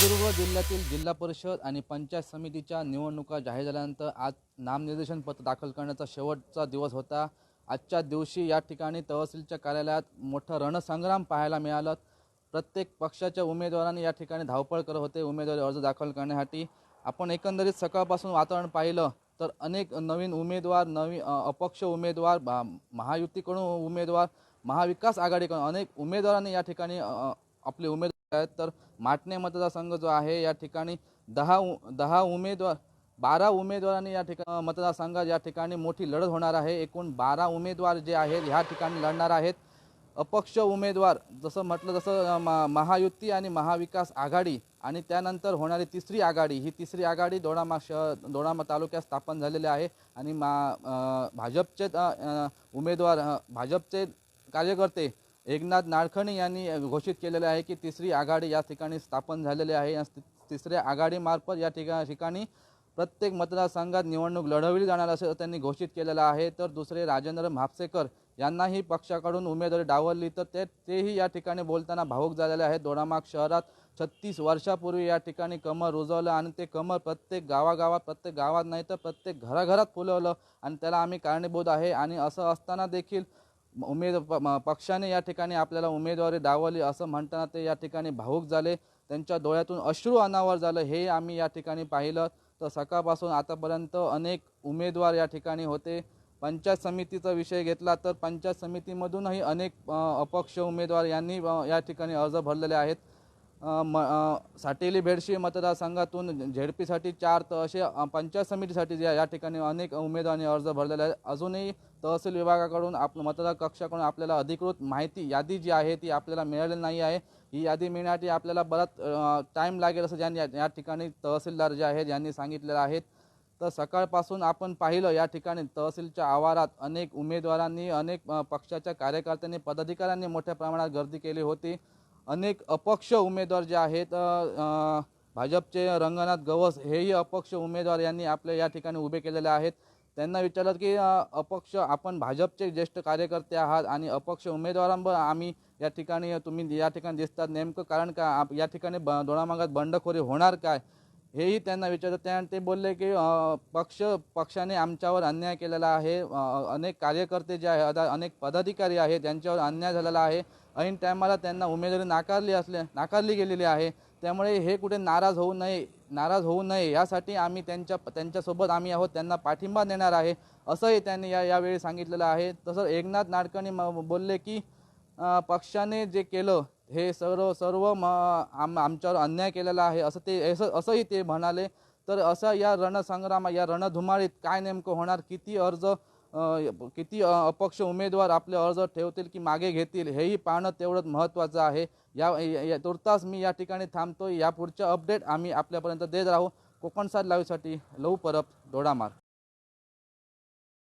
सिंधुदुर्ग जिल्ह्यातील जिल्हा परिषद आणि पंचायत समितीच्या निवडणुका जाहीर झाल्यानंतर आज नामनिर्देशन पत्र दाखल करण्याचा शेवटचा दिवस होता. आजच्या दिवशी या ठिकाणी तहसीलच्या कार्यालयात मोठं रणसंग्राम पाहायला मिळालं. प्रत्येक पक्षाच्या उमेदवारांनी या ठिकाणी धावपळ करत होते. उमेदवारी अर्ज दाखल करण्यासाठी आपण एकंदरीत सकाळपासून वातावरण पाहिलं तर अनेक नवीन उमेदवार नवीन अपक्ष उमेदवार भा- महायुतीकडून उमेदवार महाविकास आघाडीकडून अनेक उमेदवारांनी या ठिकाणी आपले उमेदवार आहेत. तर माटणे मतदारसंघ जो आहे या ठिकाणी दहा उ- दहा उमेदवार बारा उमेदवारांनी या ठिकाणी मतदारसंघात या ठिकाणी मोठी लढत होणार आहे. एकूण बारा उमेदवार जे आहेत ह्या ठिकाणी लढणार आहेत. अपक्ष उमेदवार जसं म्हटलं जसं मा महायुती आणि महाविकास आघाडी आणि त्यानंतर होणारी तिसरी आघाडी. ही तिसरी आघाडी दोडामा शहर दोडामा तालुक्यात स्थापन झालेली आहे आणि मा भाजपचे उमेदवार भाजपचे कार्यकर्ते एकनाथ नाळखणे यांनी घोषित केलेले आहे की तिसरी आघाडी या ठिकाणी स्थापन झालेली आहे. या तिसऱ्या आघाडीमार्फत या ठिका ठिकाणी प्रत्येक मतदारसंघात निवडणूक लढवली जाणार असं त्यांनी घोषित केलेलं आहे. तर दुसरे राजेंद्र म्हापसेकर यांनाही पक्षाकडून उमेदवारी डावलली. तर ते तेही या ठिकाणी बोलताना भावूक झालेले आहेत. दोडामाग शहरात छत्तीस वर्षापूर्वी या ठिकाणी कमर रुजवलं आणि ते कमर प्रत्येक गावागावात प्रत्येक गावात नाही तर प्रत्येक घराघरात फुलवलं. आणि त्याला आम्ही कारणीभूत आहे. आणि असं असताना देखील उमेद प- पक्षाने या ठिकाणी आपल्याला उमेदवारी दावली असं म्हणताना ते या ठिकाणी भावूक झाले. त्यांच्या डोळ्यातून अश्रू अनावर झालं. हे आम्ही या ठिकाणी पाहिलं. तर सकाळपासून आतापर्यंत अनेक उमेदवार या ठिकाणी होते. पंचायत समितीचा विषय घेतला तर पंचायत समितीमधूनही अनेक अपक्ष उमेदवार यांनी या ठिकाणी अर्ज भरलेले आहेत. म साटेली बेडशी मतदारसंघातून झेडपीसाठी चार तर असे पंचायत समितीसाठी जे या ठिकाणी अनेक उमेदवारांनी अर्ज भरलेले आहेत. अजूनही तहसील विभागाकडून आप मतदार कक्षाकडून आपल्याला अधिकृत माहिती यादी जी आहे ती आपल्याला मिळालेली नाही आहे. ही यादी मिळण्यासाठी आपल्याला बराच टाईम लागेल असं ज्यांनी या- ठिकाणी तहसीलदार जे आहेत यांनी सांगितलेलं आहेत तर सकाळपासून आपण पाहिलं या ठिकाणी तहसीलच्या आवारात अनेक उमेदवारांनी अनेक पक्षाच्या कार्यकर्त्यांनी पदाधिकाऱ्यांनी मोठ्या प्रमाणात गर्दी केली होती. अनेक अपक्ष उमेदवार जे आहेत भाजपचे रंगनाथ गवस हेही अपक्ष उमेदवार यांनी आपल्या या ठिकाणी उभे केलेले आहेत. त्यांना विचारलं की अपक्ष आपण भाजपचे ज्येष्ठ कार्यकर्ते आहात आणि अपक्ष उमेदवारांवर आम्ही या ठिकाणी तुम्ही या ठिकाणी दिसतात नेमकं कारण का? आप या ठिकाणी ब दोडामागात बंडखोरी होणार काय? हेही त्यांना विचारतात. त्या ते बोलले की पक्ष पक्षाने आमच्यावर अन्याय केलेला आहे. अनेक कार्यकर्ते जे आहे अदा- अनेक पदाधिकारी आहेत त्यांच्यावर अन्याय झालेला आहे. ऐन टायमाला त्यांना उमेदवारी नाकारली असले नाकारली गेलेली आहे. त्यामुळे हे कुठे नाराज होऊ नये नाराज होऊ नये. यासाठी आम्ही त्यांच्या त्यांच्यासोबत आम्ही आहोत. त्यांना पाठिंबा देणार आहे. असंही त्यांनी या यावेळी सांगितलेलं आहे. तसंच एकनाथ नाडकर्णी म बोलले की पक्षाने जे केलं हे सर्व सर्व म आम आमच्यावर अन्याय केलेला आहे असं ते असं असंही ते म्हणाले. तर असं या रणसंग्राम या रणधुमाळीत काय नेमकं होणार? किती अर्ज किती अपक्ष उमेदवार आपले अर्ज ठेवतील की मागे घेतील? हेही पाहणं तेवढंच महत्त्वाचं आहे. या तुर्तास मी या ठिकाणी थांबतो या पुढच्या अपडेट आम्ही आपल्यापर्यंत देत राहू. कोकण साथ लाईव्हसाठी परब दोडामार